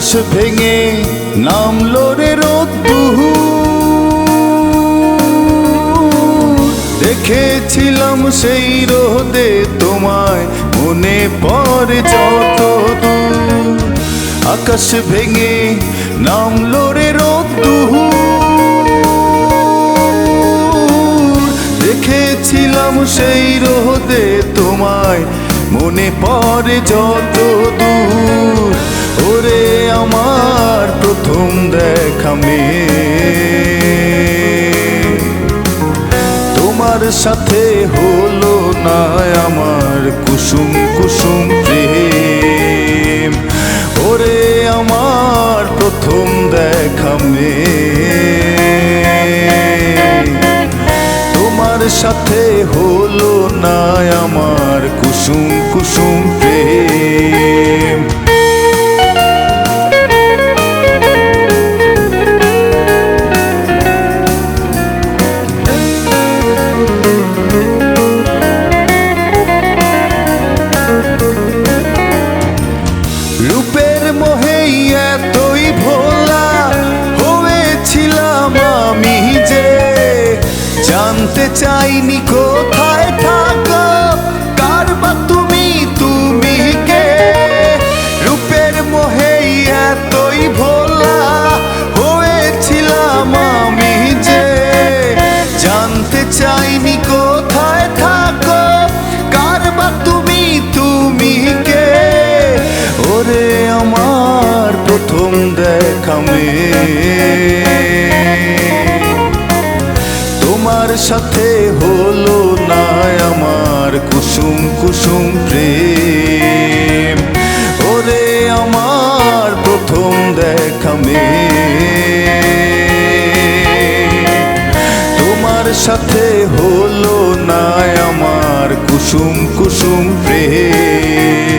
আকাশ ভেঙে নামলো রে রোদ্দুহু। দেখেছিলাম সেই রোদে তোমায় মনে পড়ে যত আকাশ ভেঙে নামলো রে রোদ্দুহু। দেখেছিলাম সেই রোদে তোমায় মনে পড়ে যত দূর ওরে আমার প্রথম দেখা মেয়ে। তোমার সাথে হলো না আমার কুসুম কুসুম প্রেম। ওরে আমার প্রথম দেখা মেয়ে। তোমার সাথে হলো না আমার কুসুম কুসুম প্রেম চাইনি কোথায় থাকো? কার বা তুমি তুমি কে? রূপের মোহে এতই ভোলা হয়েছিলাম আমি যে। জানতে চাইনি কোথায় থাকো? কার বা তুমি তুমি কে? ওরে আমার প্রথম দেখা মেয়ে। তোমার সাথে হলো না আমার কুসুম কুসুম প্রেম। ওরে আমার প্রথম দেখা তোমার সাথে হলো না আমার কুসুম কুসুম প্রেম।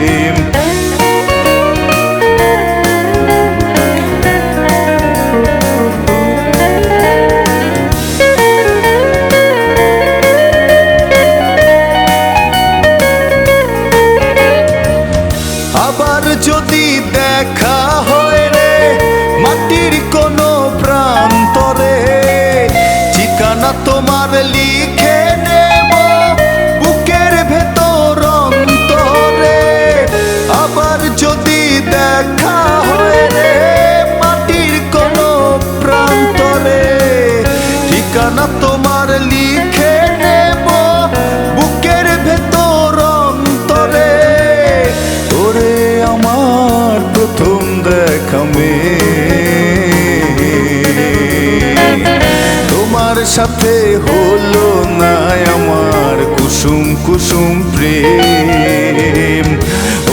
মাটির কোনো প্রান্তরে, ঠিকানা তোমার লিখে নেব বুকের ভেতর অন্তরে। আবার যদি দেখা হয় রে মাটির কোনো প্রান্তরে, ঠিকানা তোমার লিখে নেব বুকের ভেতর অন্তরে। ওরে আমার প্রথম দেখা মেয়ে। সাথে হলো না আমার কুসুম কুসুম প্রেম।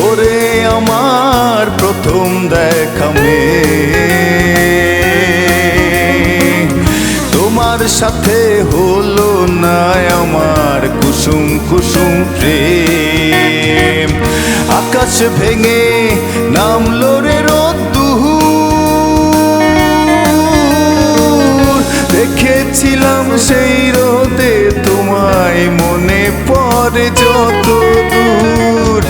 ওরে আমার প্রথম দেখা মেয়ে। তোমার সাথে হলো না আমার কুসুম কুসুম প্রেম। আকাশ ভেঙে দেখেছিলাম সেই রোদে, তোমায় মনে পড়ে যত দূর।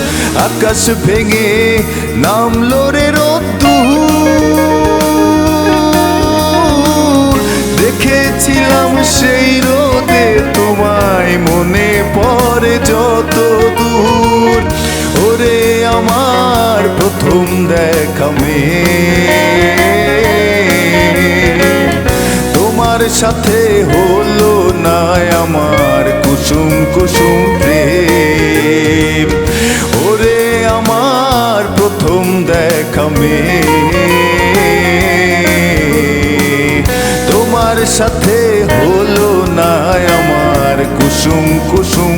আকাশ ভেঙে নামলো রে রোদ্দুহু দেখেছিলাম সেই রোদে, তোমায় মনে পড়ে যত দূর। ওরে আমার প্রথম দেখা মেয়ে। তোমার সাথে কুসুম কুসুম প্রেম। ওরে আমার প্রথম দেখা মে তোমার সাথে হলো না আমার কুসুম কুসুম